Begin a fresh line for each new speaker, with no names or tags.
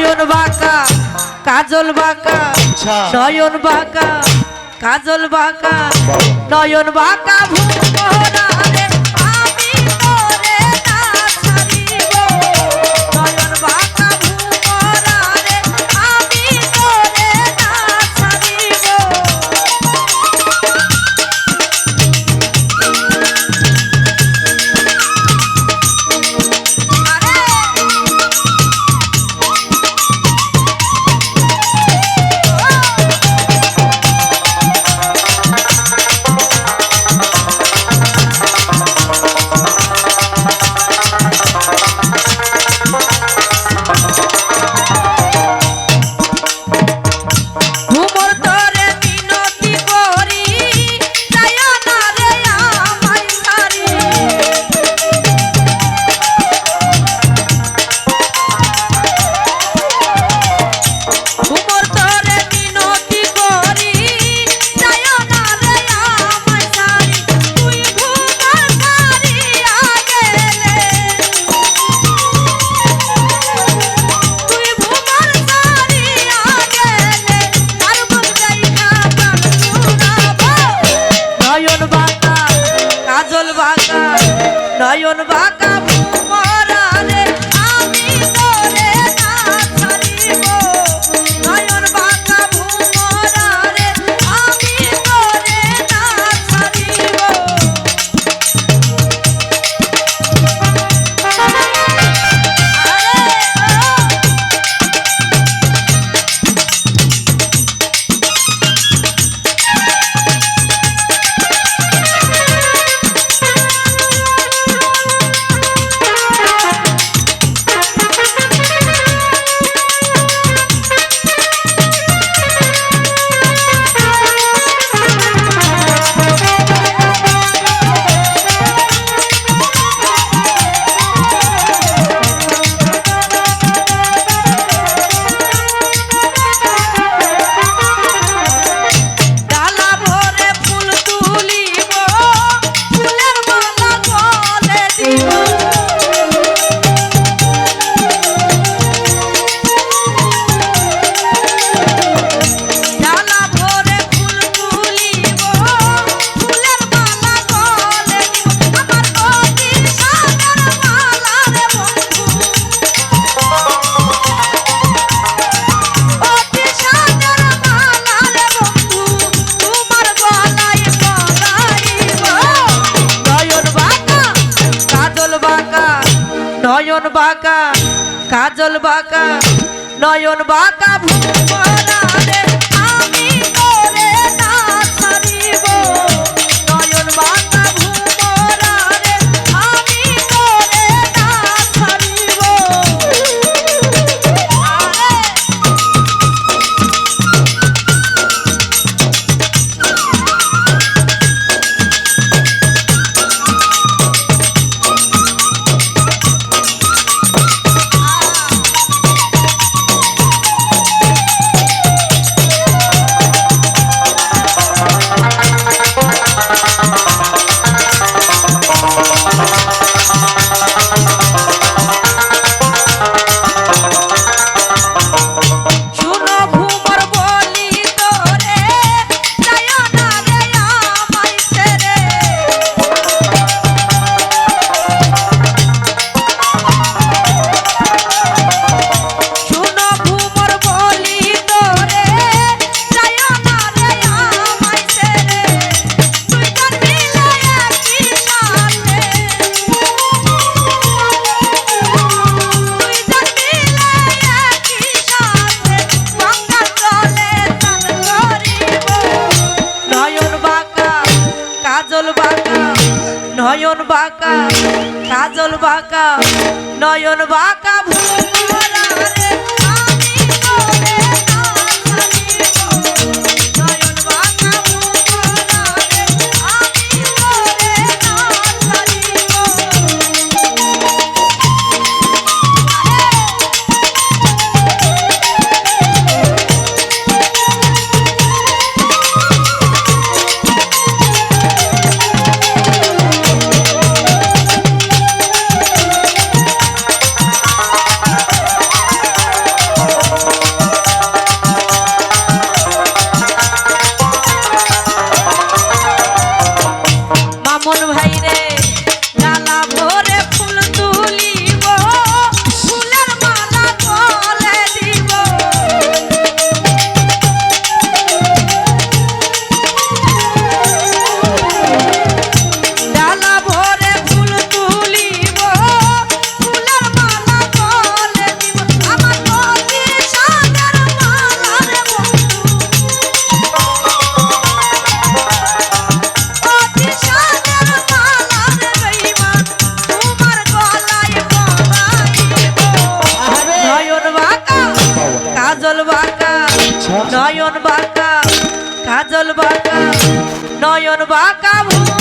নয়ন বাঁকা কাজল বাঁকা
আচ্ছা।
নয়ন বাঁকা কাজল বাঁকা নয়ন বাঁকা ভুল Union Vaca. Vaca. কাজল বাঁকা নয়ন বাঁকা ভরা বাঁকা কাজল বাঁকা নয়ন বাঁকা। নয়ন বাঁকা ভূ